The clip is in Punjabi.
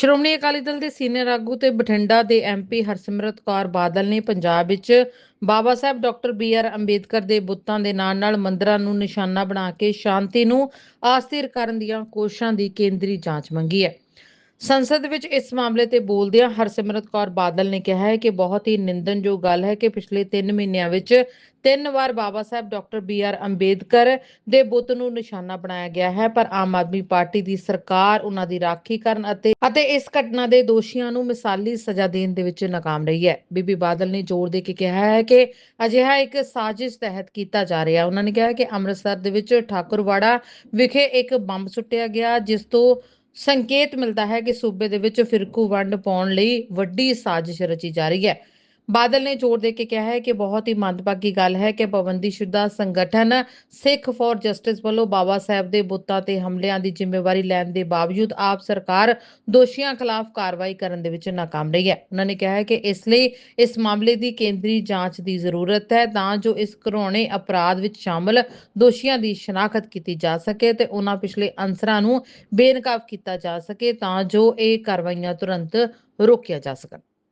ਸ਼੍ਰੋਮਣੀ ਅਕਾਲੀ ਦਲ ਦੇ ਸੀਨੀਅਰ ਆਗੂ ਤੇ ਬਠਿੰਡਾ ਦੇ ਐਮਪੀ ਹਰਸਿਮਰਤ ਕੌਰ ਬਾਦਲ ਨੇ ਪੰਜਾਬ ਵਿੱਚ Baba Sahib doctor B R Ambedkar ਦੇ ਬੁੱਤਾਂ ਦੇ ਨਾਲ-ਨਾਲ ਮੰਦਰਾਂ ਨੂੰ ਨਿਸ਼ਾਨਾ ਬਣਾ ਕੇ ਸ਼ਾਂਤੀ ਨੂੰ ਆਸਥਿਰ ਕਰਨ ਦੀਆਂ ਕੋਸ਼ਿਸ਼ਾਂ ਦੀ ਕੇਂਦਰੀ ਜਾਂਚ ਮੰਗੀ ਹੈ। ਸੰਸਦ ਵਿੱਚ ਇਸ ਮਾਮਲੇ ਤੇ ਬੋਲਦਿਆਂ ਹਰਸਿਮਰਤ ਕੌਰ ਬਾਦਲ ਨੇ ਕਿਹਾ ਹੈ ਕਿ ਬਹੁਤ ਹੀ ਨਿੰਦਨਯੋਗ ਗੱਲ ਹੈ ਕਿ ਪਿਛਲੇ 3 ਮਹੀਨਿਆਂ ਵਿੱਚ ਤਿੰਨ ਵਾਰ Baba Sahib doctor B R Ambedkar ਦੇ ਬੁੱਤ ਨੂੰ ਨਿਸ਼ਾਨਾ ਬਣਾਇਆ ਗਿਆ ਹੈ, ਪਰ ਆਮ ਆਦਮੀ ਪਾਰਟੀ ਦੀ ਸਰਕਾਰ ਉਹਨਾਂ ਦੀ ਰਾਖੀ ਕਰਨ ਅਤੇ ਅਤੇ ਇਸ ਘਟਨਾ ਦੇ ਦੋਸ਼ੀਆਂ ਨੂੰ ਮਿਸਾਲੀ ਸਜ਼ਾ ਦੇਣ ਦੇ ਵਿੱਚ ਨਾਕਾਮ ਰਹੀ ਹੈ। ਬੀਬੀ ਬਾਦਲ ਨੇ ਜ਼ੋਰ ਦੇ ਕੇ ਕਿਹਾ ਹੈ ਕਿ ਅਜਿਹਾ ਇੱਕ ਸਾਜ਼ਿਸ਼ ਤਹਿਤ ਕੀਤਾ ਜਾ ਰਿਹਾ ਉਹਨਾਂ ਨੇ ਕਿਹਾ ਕਿ ਅੰਮ੍ਰਿਤਸਰ ਦੇ ਵਿੱਚ ਠਾਕੁਰਵਾੜਾ ਵਿਖੇ ਇੱਕ ਬੰਬ ਸੁੱਟਿਆ ਗਿਆ, ਜਿਸ ਤੋਂ ਸੰਕੇਤ ਮਿਲਦਾ ਹੈ ਕਿ ਸੂਬੇ ਦੇ ਵਿੱਚ ਫਿਰਕੂ ਵੰਡ ਪਾਉਣ ਲਈ ਵੱਡੀ ਸਾਜ਼ਿਸ਼ ਰਚੀ ਜਾ ਰਹੀ ਹੈ। ਬਾਦਲ ਨੇ ਜ਼ੋਰ ਦੇ ਕੇ ਕਿਹਾ ਹੈ ਕਿ ਬਹੁਤ ਹੀ ਮੰਦਭਾਗੀ ਗੱਲ ਹੈ ਕਿ ਪਾਬੰਦੀਸ਼ੁਦਾ ਸੰਗਠਨ ਸਿੱਖ ਫॉर ਜਸਟਿਸ ਵੱਲੋਂ ਬਾਬਾ ਸਾਹਿਬ ਦੇ ਬੁੱਤਾਂ ਤੇ ਹਮਲਿਆਂ ਦੀ ਜ਼ਿੰਮੇਵਾਰੀ ਲੈਣ ਦੇ ਬਾਵਜੂਦ ਆਪ ਸਰਕਾਰ ਦੋਸ਼ੀਆਂ ਖਿਲਾਫ ਕਾਰਵਾਈ ਕਰਨ ਦੇ ਵਿੱਚ ਨਾਕਾਮ ਰਹੀ ਹੈ। ਉਹਨਾਂ ਨੇ ਕਿਹਾ ਹੈ ਕਿ ਇਸ ਲਈ ਇਸ ਮਾਮਲੇ ਦੀ ਕੇਂਦਰੀ ਜਾਂਚ ਦੀ ਜ਼ਰੂਰਤ ਹੈ ਤਾਂ ਜੋ ਇਸ ਘਰੋਣੇ ਅਪਰਾਧ ਵਿੱਚ ਸ਼ਾਮਲ ਦੋਸ਼ੀਆਂ ਦੀ ਸ਼ਨਾਖਤ ਕੀਤੀ ਜਾ ਸਕੇ ਤੇ ਉਹਨਾਂ ਪਿਛਲੇ ਅਨਸਰਾਂ ਨੂੰ ਬੇਨਕਾਬ ਕੀਤਾ ਜਾ ਸਕੇ ਤਾਂ ਜੋ ਇਹ ਕਾਰਵਾਈਆਂ ਤੁਰੰਤ ਰੋਕਿਆ ਜਾ ਸਕਣ।